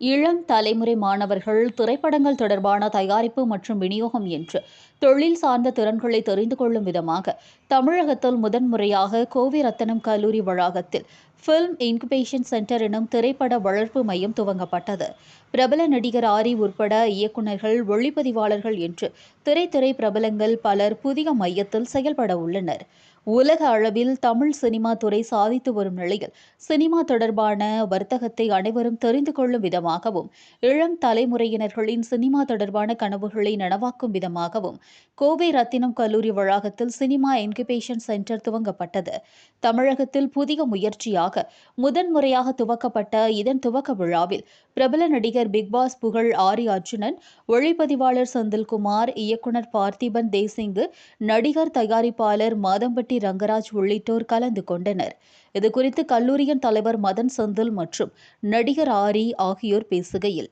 இளம் தலைமுறை மாணவர்கள் திரைப்படங்கள் தொடர்பான தயாரிப்பு மற்றும் விநியோகம் என்று தொழில் சார்ந்த திறன்களை தெரிந்து கொள்ளும் விதமாக தமிழகத்தில் முதன்முறையாக கோவை ரத்தனம் கல்லூரி வளாகத்தில் ஃபில்ம் இன்குபேஷன் சென்டர் எனும் திரைப்பட வளர்ப்பு மையம் துவங்கப்பட்டது. பிரபல நடிகர் ஆரி உட்பட இயக்குநர்கள் ஒளிப்பதிவாளர்கள் என்று திரைத்துறை பிரபலங்கள் பலர் புதிய மையத்தில் செயல்பட உள்ளனர். உலக அளவில் தமிழ் சினிமா துறை சாதித்து வரும் நிலையில் சினிமா தொடர்பான வர்த்தகத்தை அனைவரும் தெரிந்து கொள்ளும் விதமாகவும் இளம் தலைமுறையினர்களின் சினிமா தொடர்பான கனவுகளை நனவாக்கும் விதமாகவும் கோவை ரத்தினம் கல்லூரி வளாகத்தில் சினிமா இன்குபேஷன் சென்டர் துவங்கப்பட்டது. தமிழகத்தில் புதிய முயற்சியாக முதன்முறையாக துவக்கப்பட்ட இதன் துவக்க விழாவில் பிரபல நடிகர் பிக்பாஸ் புகழ் ஆரி அர்ஜுனன் ஒளிப்பதிவாளர் செந்தில்குமார் இயக்குனர் பார்த்திபன் தேசிங்கு நடிகர் தயாரிப்பாளர் மாதம்பட்டி ரங்கராஜ் உள்ளிட்டோர் கலந்து கொண்டனர். இதுகுறித்து கல்லூரியின் தலைவர் மதன் செந்தில் மற்றும் நடிகர் ஆரி ஆகியோர் பேசுகையில்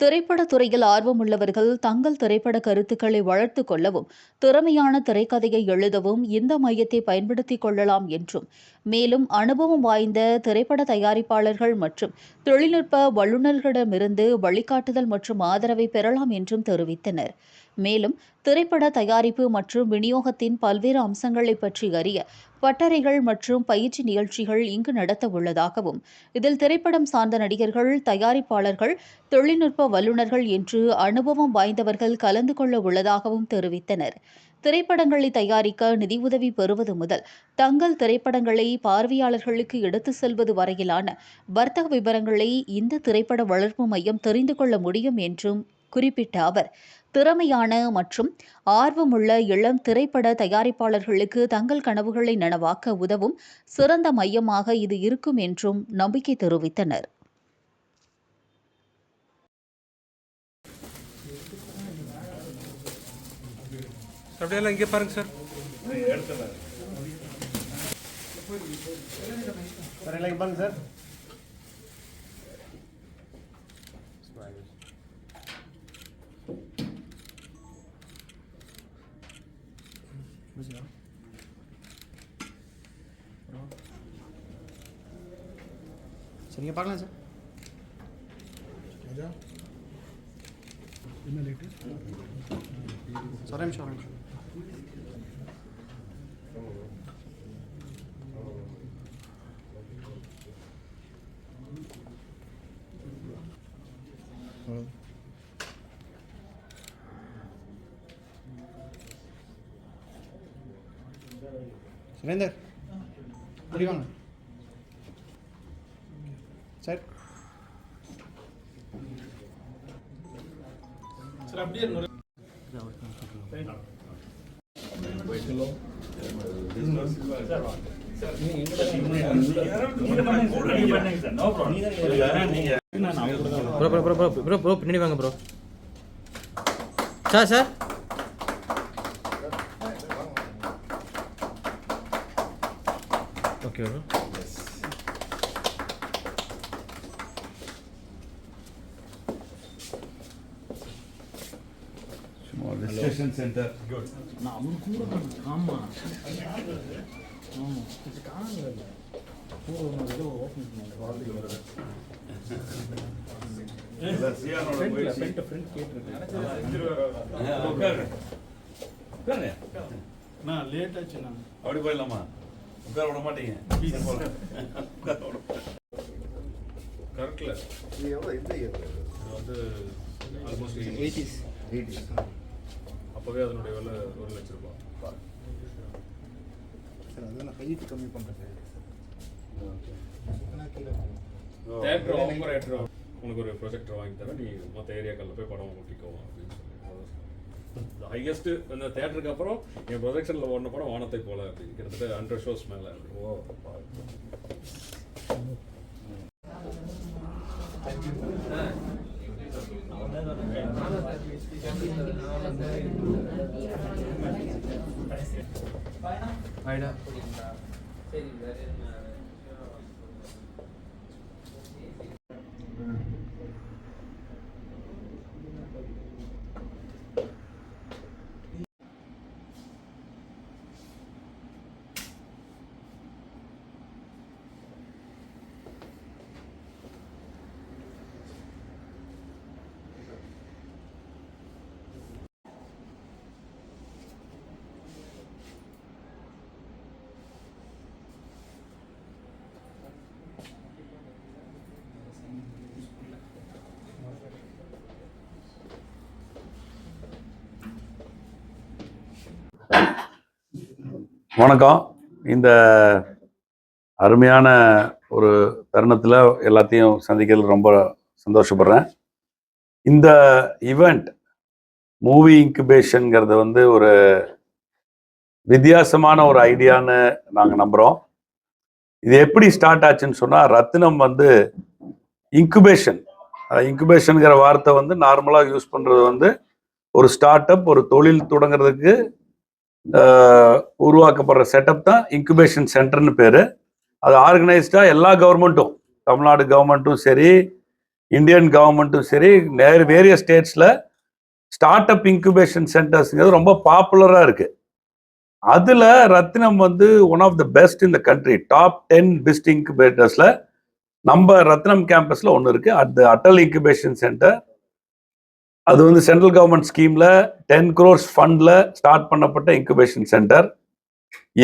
திரைப்படத் துறையில் ஆர்வமுள்ளவர்கள் தங்கள் திரைப்பட கருத்துக்களை வளர்த்துக் கொள்ளவும் திறமையான திரைக்கதையை எழுதவும் இந்த மையத்தை பயன்படுத்திக் கொள்ளலாம் என்றும் மேலும் அனுபவம் வாய்ந்த திரைப்பட தயாரிப்பாளர்கள் மற்றும் தொழில்நுட்ப வல்லுநர்களிடமிருந்து வழிகாட்டுதல் மற்றும் ஆதரவை பெறலாம் என்றும் தெரிவித்தனர். மேலும் திரைப்பட தயாரிப்பு மற்றும் விநியோகத்தின் பல்வேறு அம்சங்களை பற்றி அறிய பட்டறைகள் மற்றும் பயிற்சி நிகழ்ச்சிகள் இங்கு நடத்த உள்ளதாகவும் இதில் திரைப்படம் சார்ந்த நடிகர்கள் தயாரிப்பாளர்கள் தொழில்நுட்ப வல்லுநர்கள் என்று அனுபவம் வாய்ந்தவர்கள் கலந்து கொள்ள உள்ளதாகவும் தெரிவித்தனர். திரைப்படங்களை தயாரிக்க நிதியுதவி பெறுவது முதல் தங்கள் திரைப்படங்களை பார்வையாளர்களுக்கு எடுத்து செல்வது வரையிலான வர்த்தக விவரங்களை இந்த திரைப்பட வளர்ப்பு மையம் தெரிந்து கொள்ள முடியும் என்றும் குறிப்பிட்ட அவர் திறமையான மற்றும் ஆர்வமுள்ள இளம் திரைப்பட தயாரிப்பாளர்களுக்கு தங்கள் கனவுகளை நனவாக்க உதவும் சிறந்த மையமாக இது இருக்கும் என்றும் நம்பிக்கை தெரிவித்தனர். இங்கே பாருங்க சார். சார். சார் சரிங்க பார்க்கலாம் சார். சார் நிமிஷம் ஒரு நிமிஷம். சுரேந்தர் இப்படி bro bro bro bro bro bro பின்னாடி வாங்க bro sir sir. Okay bro registration center. Good. நான் லேட் ஆச்சு நான். அப்படி போயிடலாமா? உட்கார விட மாட்டீங்க. கரெக்டில் இது எவ்வளோ எந்த இயர் இது வந்து ஆல்மோஸ்ட் எயிட்டிஸ். எயிட்டி அப்போவே அதனுடைய விலை ஒரு லட்ச ரூபாய் சார் அதான் நான் ஹைட் கம்மி பண்ணுறேன் சார். கீழே தேட்டர் ஆப்ரேட்டர் உனக்கு ஒரு ப்ரொஜெக்டர் வாங்கி தரேன். நீ மற்ற ஏரியாக்களில் போய் படம் ஓட்டிக்கோ அப்படின்னு சொல்லி ஹையஸ்ட் இந்த தேட்டருக்கு அப்புறம் என் ப்ரொஜெக்ஷனில் ஓடின படம் வானத்தை போல அப்படி கிட்டத்தட்ட ஹண்ட்ரட் ஷோஸ் மேலே. ஓ ஆயிடா வணக்கம். இந்த அருமையான ஒரு தருணத்தில் எல்லாத்தையும் சந்திக்கிறது ரொம்ப சந்தோஷப்படுறேன். இந்த ஈவெண்ட் மூவி இன்குபேஷனுங்கிறது வந்து ஒரு வித்தியாசமான ஒரு ஐடியான்னு நாங்கள் நம்புகிறோம் இது எப்படி ஸ்டார்ட் ஆச்சுன்னு சொன்னால் ரத்தினம் வந்து இன்குபேஷன் இன்குபேஷனுங்கிற வார்த்தை வந்து நார்மலாக யூஸ் பண்ணுறது வந்து ஒரு ஸ்டார்ட் அப் ஒரு தொழில் தொடங்குறதுக்கு உருவாக்கப்படுற செட்டப் தான் இன்குபேஷன் சென்டர்னு பேர். அது ஆர்கனைஸ்டாக எல்லா கவர்மெண்ட்டும் தமிழ்நாடு கவர்மெண்ட்டும் சரி இந்தியன் கவர்மெண்ட்டும் சரி நேர் வேரிய ஸ்டேட்ஸில் ஸ்டார்ட் அப் இன்குபேஷன் சென்டர்ஸுங்கிறது ரொம்ப பாப்புலராக இருக்குது அதில் ரத்தினம் வந்து ஒன் ஆஃப் த பெஸ்ட் இந்த கண்ட்ரி டாப் டென் பெஸ்ட் இன்குபேட்டர்ஸில் நம்ம ரத்னம் கேம்பஸில் ஒன்று இருக்குது at the Atal incubation centre அது வந்து சென்ட்ரல் கவர்மெண்ட் ஸ்கீமில் டென் க்ரோர்ஸ் ஃபண்டில் ஸ்டார்ட் பண்ணப்பட்ட incubation centre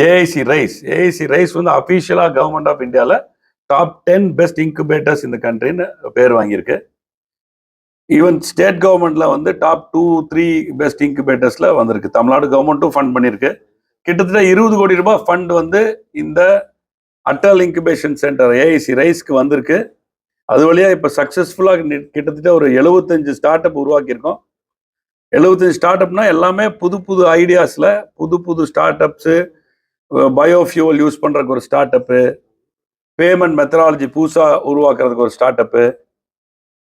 AIC raise AIC raise வந்து அஃபீஷியலாக கவர்மெண்ட் ஆஃப் இந்தியாவில் டாப் டென் பெஸ்ட் இன்குபேட்டர்ஸ் இந்த கண்ட்ரின்னு பேர் வாங்கியிருக்கு. ஈவன் ஸ்டேட் கவர்மெண்ட்ல வந்து டாப் டூ த்ரீ பெஸ்ட் இன்குபேட்டர்ஸ்ல வந்திருக்கு. தமிழ்நாடு கவர்மெண்ட்டும் ஃபண்ட் பண்ணியிருக்கு. கிட்டத்தட்ட இருபது கோடி ரூபாய் ஃபண்ட் வந்து இந்த அட்டல் இன்குபேஷன் சென்டர் ஏஐசி ரைஸ்க்கு வந்திருக்கு. அது வழியாக இப்போ சக்ஸஸ்ஃபுல்லாக கிட்டத்தட்ட ஒரு எழுபத்தஞ்சு ஸ்டார்ட் அப் உருவாக்கியிருக்கோம். எழுபத்தஞ்சு ஸ்டார்ட் அப்னா எல்லாமே புது புது ஐடியாஸில் புது புது ஸ்டார்ட் அப்ஸு பயோஃபியூவல் யூஸ் பண்ணுறதுக்கு ஒரு ஸ்டார்ட் அப்பு பேமெண்ட் மெத்தடாலஜி புதுசாக உருவாக்குறதுக்கு ஒரு ஸ்டார்ட் அப்பு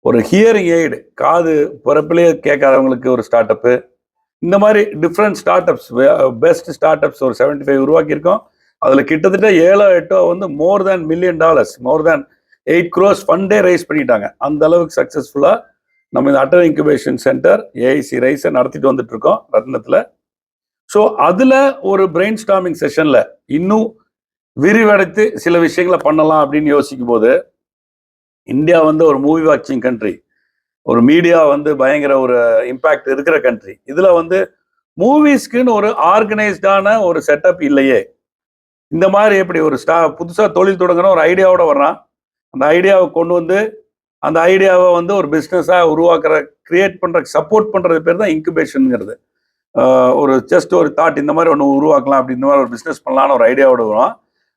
ஒரு ஹியரிங் எய்டு காது பிறப்பிலேயே கேட்காதவங்களுக்கு ஒரு ஸ்டார்ட் அப்பு இந்த மாதிரி different startups best startups ஒரு செவன்டி ஃபைவ் உருவாக்கியிருக்கோம். அதில் கிட்டத்தட்ட ஏழோ எட்டோ வந்து more than million dollars more than eight crores ஃபண்டே raise பண்ணிட்டாங்க. அந்த அளவுக்கு சக்ஸஸ்ஃபுல்லாக நம்ம இந்த அட்டல் இன்குபேஷன் சென்டர் ஏஐசி ரைஸை நடத்திட்டு வந்துட்டு இருக்கோம் ரத்னத்தில். ஸோ அதில் ஒரு பிரெயின் ஸ்டாமிங் செஷனில் இன்னும் விரிவடைத்து சில விஷயங்களை பண்ணலாம் அப்படின்னு யோசிக்கும் போது இந்தியா வந்து ஒரு மூவி வாட்சிங் கண்ட்ரி ஒரு மீடியா வந்து பயங்கர ஒரு இம்பேக்ட் இருக்கிற கண்ட்ரி இதில் வந்து மூவிஸ்க்குன்னு ஒரு ஆர்கனைஸ்டான ஒரு செட்டப் இல்லையே. இந்த மாதிரி எப்படி ஒரு ஸ்டா புதுசாக தொழில் தொடங்குற ஒரு ஐடியாவோட வர்றான். அந்த ஐடியாவை கொண்டு வந்து அந்த ஐடியாவை வந்து ஒரு பிஸ்னஸாக உருவாக்குற கிரியேட் பண்ணுற சப்போர்ட் பண்ணுறது பேர் தான் இன்குபேஷனுங்கிறது ஒரு ஜஸ்ட் ஒரு தாட் இந்த மாதிரி ஒன்று உருவாக்கலாம் அப்படி இந்த மாதிரி ஒரு பிஸ்னஸ் பண்ணலாம்னு ஒரு ஐடியாவோட வருவான்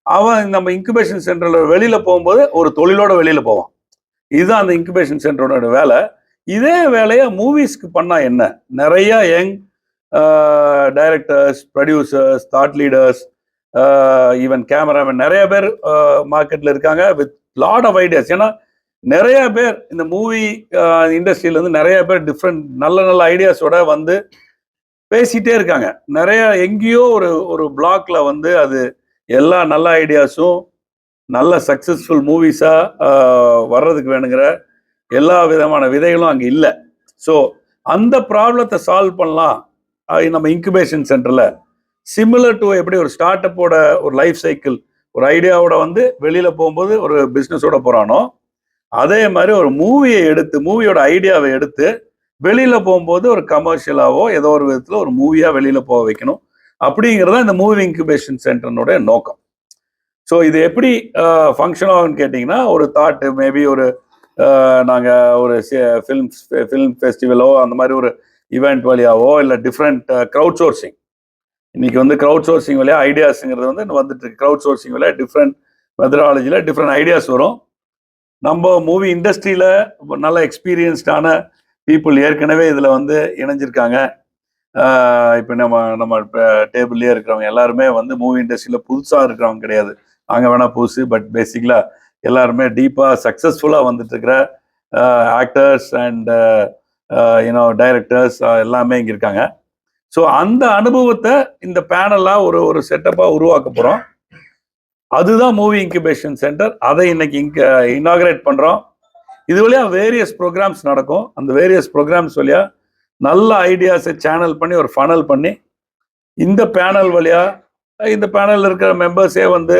அவன் நம்ம இன்குபேஷன் சென்டரில் வெளியில் போகும்போது ஒரு தொழிலோட வெளியில் போவான். இதுதான் அந்த இன்குபேஷன் சென்டரோட வேலை. இதே வேலையை மூவிஸ்க்கு பண்ணால் என்ன? நிறைய young directors producers thought leaders even cameraman நிறைய பேர் மார்க்கெட்டில் இருக்காங்க வித் லாட் ஆஃப் ஐடியாஸ் ஏன்னா நிறைய பேர் இந்த மூவி இண்டஸ்ட்ரியிலேருந்து நிறைய பேர் டிஃப்ரெண்ட் நல்ல நல்ல ஐடியாஸோட வந்து பேசிட்டே இருக்காங்க. நிறைய எங்கேயோ ஒரு ஒரு பிளாக்ல வந்து அது எல்லா நல்ல ஐடியாஸும் நல்ல சக்சஸ்ஃபுல் மூவிஸாக வர்றதுக்கு வேணுங்கிற எல்லா விதமான விதைகளும் அங்கே இல்லை. ஸோ அந்த ப்ராப்ளத்தை சால்வ் பண்ணலாம். நம்ம இன்குபேஷன் சென்டரில் சிமிலர் டு எப்படி ஒரு ஸ்டார்ட் அப்போட ஒரு லைஃப் சைக்கிள் ஒரு ஐடியாவோட வந்து வெளியில் போகும்போது ஒரு பிஸ்னஸோட போகிறானோ அதே மாதிரி ஒரு மூவியை எடுத்து மூவியோட ஐடியாவை எடுத்து வெளியில் போகும்போது ஒரு கமர்ஷியலாவோ ஏதோ ஒரு விதத்தில் ஒரு மூவியாக வெளியில் போக வைக்கணும். அப்படிங்கிறது இந்த மூவி இன்குபேஷன் சென்டர்னுடைய நோக்கம். ஸோ இது எப்படி ஃபங்க்ஷன் ஆகும்னு கேட்டிங்கன்னா ஒரு தாட்டு மேபி ஒரு நாங்கள் ஒரு ஃபிலிம் ஃபிலிம் ஃபெஸ்டிவலோ அந்த மாதிரி ஒரு ஈவெண்ட் வழியாவோ இல்லை டிஃப்ரெண்ட் க்ரௌட் சோர்சிங் இன்னைக்கு வந்து க்ரௌட் சோர்சிங் வழியா ஐடியாஸுங்கிறது வந்து வந்துட்டு இருக்கு க்ரௌட் சோர்சிங் வழியாக டிஃப்ரெண்ட் மெத்தடாலஜியில் டிஃப்ரெண்ட் ஐடியாஸ் வரும். நம்ம மூவி இண்டஸ்ட்ரியில் நல்ல எக்ஸ்பீரியன்ஸ்டான பீப்புள் ஏற்கனவே இதில் வந்து இணைஞ்சிருக்காங்க. இப்போ நம்ம நம்ம டேபிள்லேயே இருக்கிறவங்க எல்லாருமே வந்து மூவி இண்டஸ்ட்ரியில் புதுசாக இருக்கிறவங்க கிடையாது. நாங்கள் வேணால் புதுசு பட் பேசிக்கலாக எல்லாருமே டீப்பாக சக்ஸஸ்ஃபுல்லாக வந்துட்டுருக்கிற actors and you know directors எல்லாமே இங்கே இருக்காங்க. ஸோ அந்த அனுபவத்தை இந்த பேனலாக ஒரு ஒரு செட்டப்பாக உருவாக்க போகிறோம் அதுதான் மூவி இன்குபேஷன் சென்டர் அதை இன்னைக்கு இங்க இனாகிரேட் பண்ணுறோம் இது வழியாக வேரியஸ் ப்ரோக்ராம்ஸ் நடக்கும். அந்த வேரியஸ் ப்ரோக்ராம்ஸ் வழியா நல்ல ஐடியாஸை சேனல் பண்ணி ஒரு ஃபனல் பண்ணி இந்த பேனல் வழியா இந்த பேனலில் இருக்கிற மெம்பர்ஸே வந்து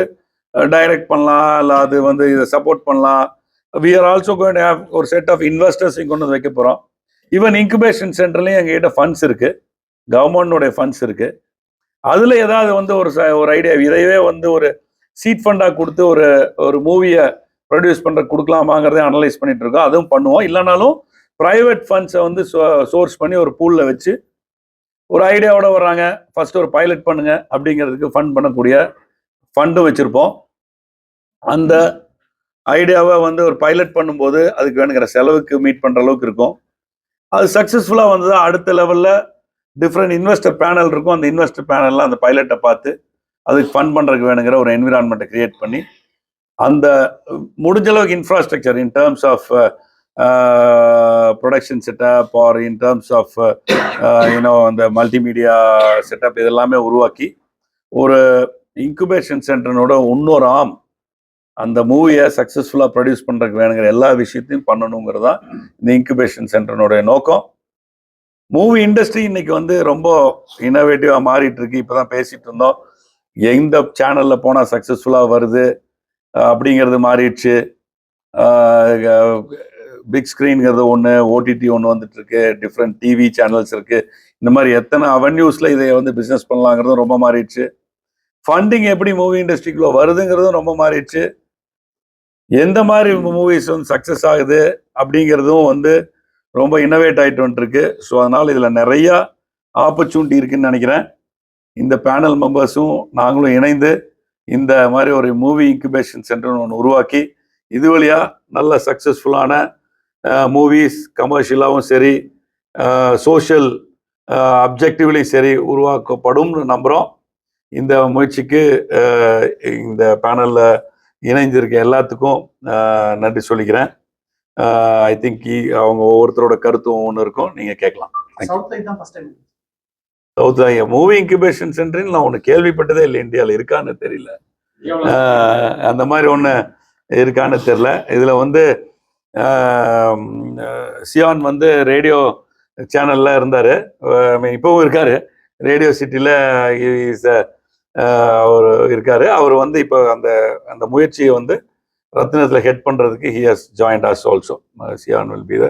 டைரக்ட் பண்ணலாம். இல்லை அது வந்து இதை சப்போர்ட் பண்ணலாம். We are also going have ஒரு செட் ஆஃப் இன்வெஸ்டர்ஸையும் கொண்டு வந்து வைக்க போகிறோம் ஈவன் இன்குபேஷன் சென்டர்லையும் எங்ககிட்ட ஃபண்ட்ஸ் இருக்குது கவர்மெண்டோடைய ஃபண்ட்ஸ் இருக்குது அதில் ஏதாவது வந்து ஒரு ச- ஒரு ஐடியா இதையவே வந்து ஒரு சீட் ஃபண்டாக கொடுத்து ஒரு ஒரு மூவியை ப்ரொடியூஸ் பண்ணுற கொடுக்கலாமாங்கிறதே அனலைஸ் பண்ணிட்டு இருக்கோம். அதுவும் பண்ணுவோம். இல்லைனாலும் ப்ரைவேட் ஃபண்ட்ஸை வந்து சோர்ஸ் பண்ணி ஒரு பூலில் வச்சு ஒரு ஐடியாவோட வர்றாங்க. ஃபர்ஸ்ட் ஒரு பைலட் பண்ணுங்க அப்படிங்கிறதுக்கு ஃபண்ட் பண்ணக்கூடிய ஃபண்டும் வச்சுருப்போம். அந்த ஐடியாவை வந்து ஒரு பைலட் பண்ணும்போது அதுக்கு வேணுங்கிற செலவுக்கு மீட் பண்ணுற அளவுக்கு இருக்கும். அது சக்ஸஸ்ஃபுல்லாக வந்தது அடுத்த லெவலில் டிஃப்ரெண்ட் இன்வெஸ்டர் பேனல் இருக்கும். அந்த இன்வெஸ்டர் பேனலில் அந்த பைலட்டை பார்த்து அதுக்கு ஃபண்ட் பண்ணுறதுக்கு வேணுங்கிற ஒரு என்விரான்மெண்ட்டை கிரியேட் பண்ணி அந்த முடிஞ்ச அளவுக்கு infrastructure in terms of production setup or in terms of you know அந்த மல்டிமீடியா செட்டப் இதெல்லாமே உருவாக்கி ஒரு இன்குபேஷன் சென்டர்னோட இன்னொரு ஆம் அந்த மூவியை சக்ஸஸ்ஃபுல்லாக ப்ரொடியூஸ் பண்ணுறதுக்கு வேணுங்கிற எல்லா விஷயத்தையும் பண்ணணுங்கிறது தான் இந்த இன்குபேஷன் சென்டர்னுடைய நோக்கம். மூவி இண்டஸ்ட்ரி இன்னைக்கு வந்து ரொம்ப இன்னோவேட்டிவாக மாறிட்டு இருக்கு இப்போ தான் பேசிட்டு இருந்தோம். எந்த சேனலில் போனால் சக்ஸஸ்ஃபுல்லாக வருது அப்படிங்கிறது மாறிடுச்சு. பிக் ஸ்க்ரீன்ங்கிறது ஒன்று ஓடிடி ஒன்று வந்துட்டு இருக்கு டிஃப்ரெண்ட் டிவி சேனல்ஸ் இருக்கு. இந்த மாதிரி எத்தனை அவென்யூஸில் இதை வந்து பிஸ்னஸ் பண்ணலாங்கிறதும் ரொம்ப மாறிடுச்சு. ஃபண்டிங் எப்படி மூவி இண்டஸ்ட்ரிக்குள்ள வருதுங்கிறதும் ரொம்ப மாறிடுச்சு. எந்த மாதிரி மூவிஸ் வந்து சக்ஸஸ் ஆகுது அப்படிங்கிறதும் வந்து ரொம்ப இன்னோவேட் ஆகிட்டு வந்துருக்கு. ஸோ அதனால் இதில் நிறையா ஆப்பர்ச்சுனிட்டி இருக்குன்னு நினைக்கிறேன். இந்த பேனல் மெம்பர்ஸும் நாங்களும் இணைந்து இந்த மாதிரி ஒரு மூவி இன்குபேஷன் சென்டர்னு ஒன்று உருவாக்கி இது வழியா நல்ல சக்ஸஸ்ஃபுல்லான மூவிஸ் கமர்ஷியலாகவும் சரி சோஷியல் அப்ஜெக்டிவ்லையும் சரி உருவாக்கப்படும்னு நம்புகிறோம் இந்த முயற்சிக்கு இந்த பேனலில் இணைஞ்சிருக்க எல்லாத்துக்கும் நன்றி சொல்லிக்கிறேன். ஐ திங்க் அவங்க ஒவ்வொருத்தரோட கருத்தும் ஒன்று இருக்கும். நீங்கள் கேட்கலாம். சவுத் மூவி இன்குபேஷன் சென்டர்னு நான் ஒன்று கேள்விப்பட்டதே இல்லை. இந்தியாவில் இருக்கான்னு தெரியல. அந்த மாதிரி ஒன்று இருக்கான்னு தெரில இதில் வந்து சியான் வந்து ரேடியோ சேனலில் இருந்தார். இப்போவும் இருக்கார். ரேடியோ சிட்டியில் அவர் இருக்கார். அவர் வந்து இப்போ அந்த அந்த முயற்சியை வந்து ரத்னத்தில் ஹெட் பண்ணுறதுக்கு he has joined as also Chiyaan will be the